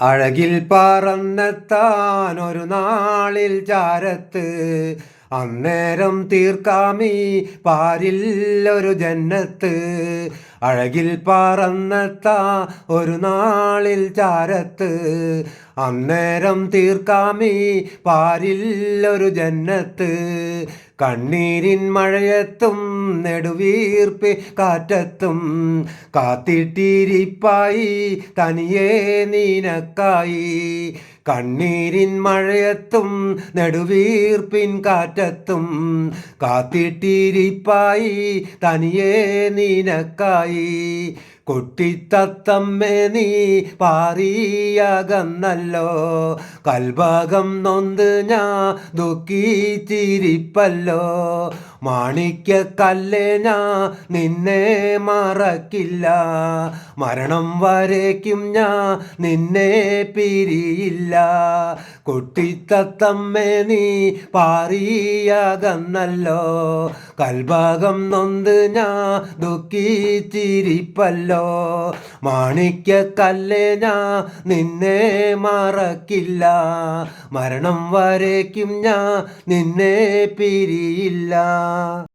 അഴകിൽ പറന്നെത്താൻ ഒരു നാളിൽ ചാരത്ത്. അന്നേരം തീർക്കാമീ പാരില്ലൊരു ജന്നത്ത്. അഴകിൽ പറന്നെത്താ ഒരു നാളിൽ ചാരത്ത്. അന്നേരം തീർക്കാമീ പാരില്ലൊരു ജന്നത്ത്. കണ്ണീരിൻ മഴയത്തും നെടുവീർപ്പ് കാറ്റത്തും കാത്തിട്ടിരിപ്പായി തനിയെ നീനക്കായി. കണ്ണീരിൻ മഴയത്തും നെടുവീർപ്പിൻ കാറ്റത്തും കാത്തിട്ടിരിപ്പായി തനിയെ നീനക്കായി. കുട്ടിത്തത്തമ്മേ നീ പാറിയകന്നല്ലോ. കൽഭാഗം നൊന്ത് ഞാ ദുഃഖിച്ചിരിപ്പല്ലോ. മാണിക്യക്കല്ലേ ഞാ നിന്നെ മറക്കില്ല. മരണം വരേക്കും ഞാ നിന്നെ പിരിയില്ല. കുട്ടിത്തത്തമ്മേ നീ പാറിയകന്നല്ലോ. കൽഭാഗം നൊന്ത് ഞാ ദുഃഖിച്ചിരിപ്പല്ലോ. മാണിക്യക്കല്ലേ ഞാ നിന്നെ മറക്കില്ല. മരണം വരേക്കും ഞാ നിന്നെ പിരിയില്ല. 감사합니다.